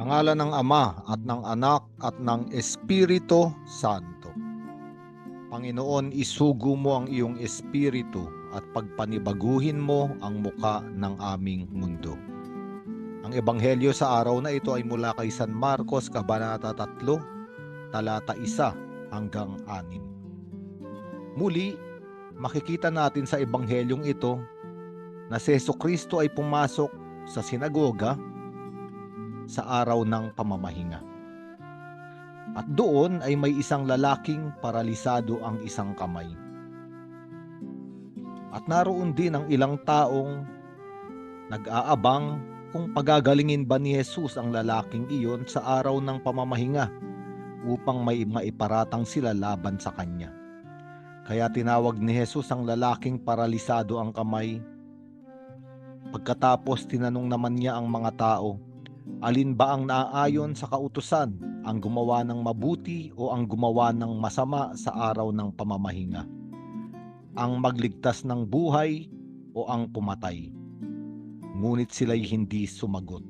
Pangalan ng Ama at ng Anak at ng Espiritu Santo. Panginoon, isugo mo ang iyong espiritu at pagpanibaguhin mo ang muka ng aming mundo. Ang ebanghelyo sa araw na ito ay mula kay San Marcos, Kabanata 3, talata 1 hanggang 6. Muli, makikita natin sa ebanghelyong ito na si Yeso Kristo ay pumasok sa sinagoga sa araw ng pamamahinga. At doon ay may isang lalaking paralisado ang isang kamay. At naroon din ang ilang taong nag-aabang kung pagagalingin ba ni Jesus ang lalaking iyon sa araw ng pamamahinga upang may maiparatang sila laban sa kanya. Kaya tinawag ni Jesus ang lalaking paralisado ang kamay. Pagkatapos tinanong naman niya ang mga tao, alin ba ang naaayon sa kautusan, ang gumawa ng mabuti o ang gumawa ng masama sa araw ng pamamahinga? Ang magligtas ng buhay o ang pumatay? Ngunit sila'y hindi sumagot.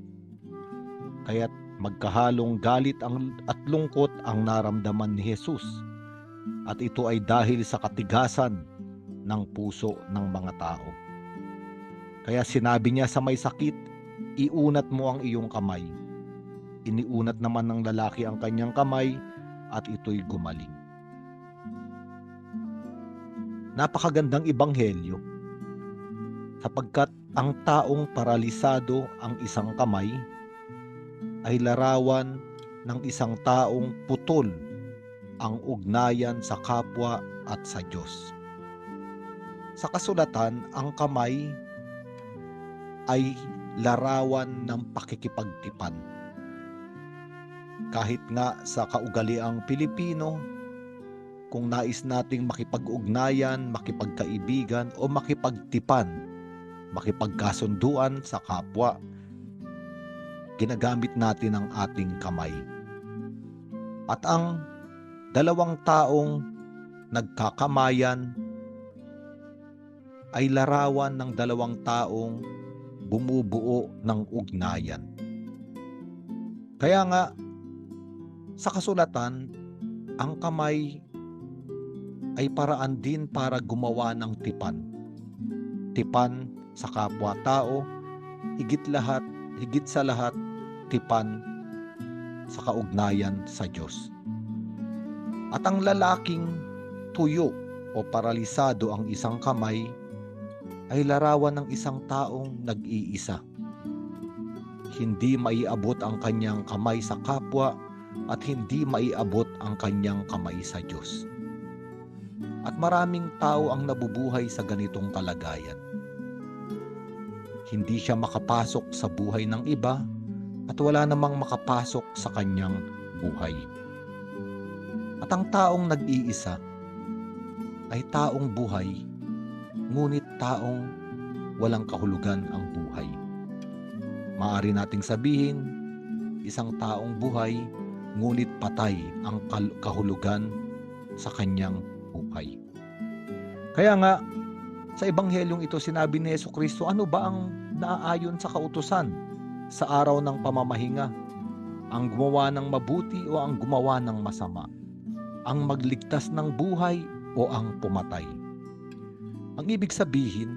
Kaya't magkahalong galit ang, at lungkot ang naramdaman ni Jesus at ito ay dahil sa katigasan ng puso ng mga tao. Kaya sinabi niya sa may sakit, iunat mo ang iyong kamay. Iniunat naman ng lalaki ang kanyang kamay at ito'y gumaling. Napakagandang ibanghelyo sapagkat ang taong paralisado ang isang kamay ay larawan ng isang taong putol ang ugnayan sa kapwa at sa Diyos. Sa kasulatan, ang kamay ay larawan ng pakikipagtipan. Kahit nga sa kaugaliang Pilipino, kung nais nating makipag-ugnayan, makipagkaibigan o makipagtipan, makipagkasunduan sa kapwa, ginagamit natin ang ating kamay. At ang dalawang taong nagkakamayan ay larawan ng dalawang taong bumubuo ng ugnayan. Kaya nga, sa kasulatan, ang kamay ay paraan din para gumawa ng tipan. Tipan sa kapwa-tao, higit lahat, higit sa lahat, tipan sa kaugnayan sa Diyos. At ang lalaking tuyo o paralisado ang isang kamay ay larawan ng isang taong nag-iisa. Hindi maiabot ang kanyang kamay sa kapwa at hindi maiabot ang kanyang kamay sa Diyos. At maraming tao ang nabubuhay sa ganitong kalagayan. Hindi siya makapasok sa buhay ng iba at wala namang makapasok sa kanyang buhay. At ang taong nag-iisa ay taong buhay, ngunit taong walang kahulugan ang buhay. Maari nating sabihin, isang taong buhay, ngunit patay ang kahulugan sa kanyang buhay. Kaya nga, sa ebanghelyong ito sinabi ni Yesu Kristo, ano ba ang naaayon sa kautusan sa araw ng pamamahinga? Ang gumawa ng mabuti o ang gumawa ng masama? ang magligtas ng buhay o ang pumatay. Ang ibig sabihin,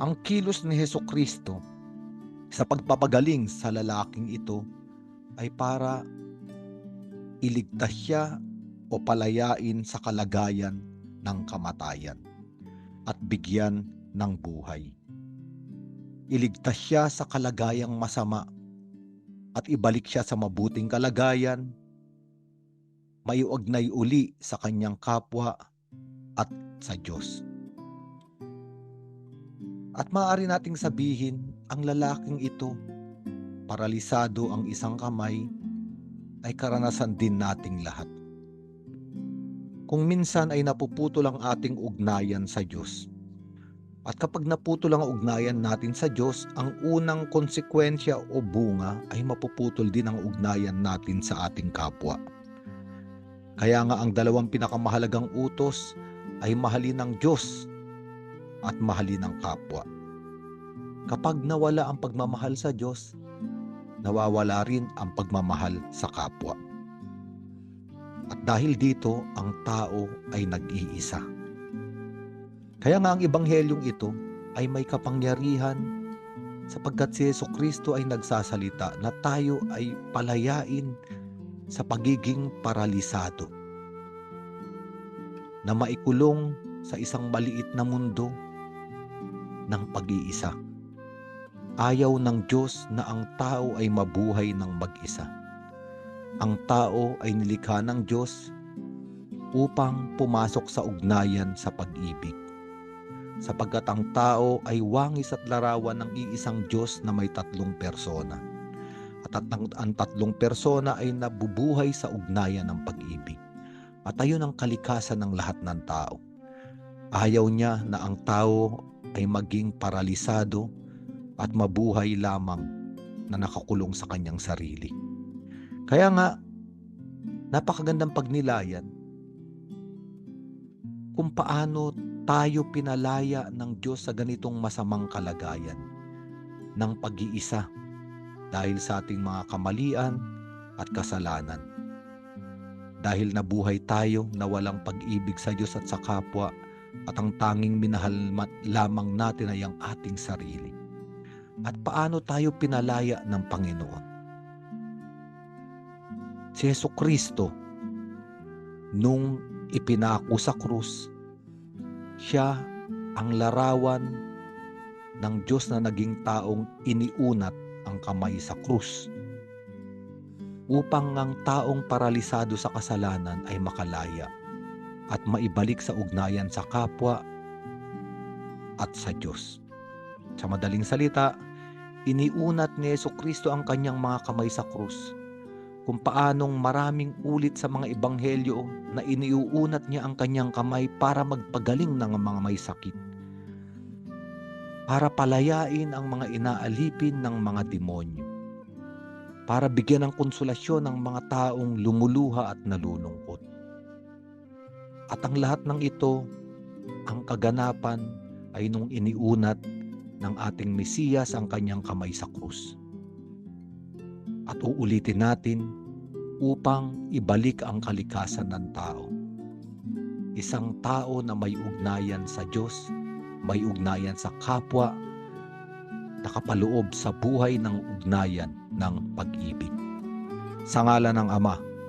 ang kilos ni Heso Kristo sa pagpapagaling sa lalaking ito ay para iligtas siya o palayain sa kalagayan ng kamatayan at bigyan ng buhay. Iligtas siya sa kalagayang masama at ibalik siya sa mabuting kalagayan maiugnay uli sa kanyang kapwa at sa Diyos. At maaari nating sabihin, ang lalaking ito, paralisado ang isang kamay, ay karanasan din nating lahat. Kung minsan ay napuputol ang ating ugnayan sa Diyos. At kapag naputol ang ugnayan natin sa Diyos, ang unang konsekwensya o bunga ay mapuputol din ang ugnayan natin sa ating kapwa. Kaya nga ang dalawang pinakamahalagang utos ay mahalin ng Diyos at mahalin ng kapwa. Kapag nawala ang pagmamahal sa Diyos, nawawala rin ang pagmamahal sa kapwa. At dahil dito, ang tao ay nag-iisa. Kaya nga ang ebanghelyong ito ay may kapangyarihan sapagkat si Yeso Kristo ay nagsasalita na tayo ay palayain sa pagiging paralisado na maikulong sa isang maliit na mundo ng pag-iisa. Ayaw ng Diyos na ang tao ay mabuhay ng mag-isa. Ang tao ay nilikha ng Diyos upang pumasok sa ugnayan sa pag-ibig. Sapagkat ang tao ay wangis at larawan ng iisang Diyos na may tatlong persona. At ang, tatlong persona ay nabubuhay sa ugnayan ng pag-ibig. At ayun ang kalikasan ng lahat ng tao. Ayaw niya na ang tao ay maging paralisado at mabuhay lamang na nakakulong sa kanyang sarili. Kaya nga, napakagandang pagnilayan kung paano tayo pinalaya ng Diyos sa ganitong masamang kalagayan ng pag-iisa dahil sa ating mga kamalian at kasalanan. Dahil nabuhay tayo na walang pag-ibig sa Diyos at sa kapwa at ang tanging minahal lamang natin ay ang ating sarili. At paano tayo pinalaya ng Panginoon? Si Yeso Kristo, nung ipinako sa krus, siya ang larawan ng Diyos na naging taong iniunat ang kamay sa krus upang ang taong paralisado sa kasalanan ay makalaya at maibalik sa ugnayan sa kapwa at sa Diyos. Sa madaling salita, iniunat ni Yeso Kristo ang kanyang mga kamay sa krus kung paanong maraming ulit sa mga ebanghelyo na iniuunat niya ang kanyang kamay para magpagaling ng mga may sakit. Para palayain ang mga inaalipin ng mga demonyo. Para bigyan ng konsolasyon ng mga taong lumuluha at nalulungkot. At ang lahat ng ito, ang kaganapan ay nung iniunat ng ating Mesiyas ang kanyang kamay sa krus. At uulitin natin upang ibalik ang kalikasan ng tao. Isang tao na may ugnayan sa Diyos, may ugnayan sa kapwa, nakapaloob sa buhay ng ugnayan ng pag-ibig. Sa ngala ng Ama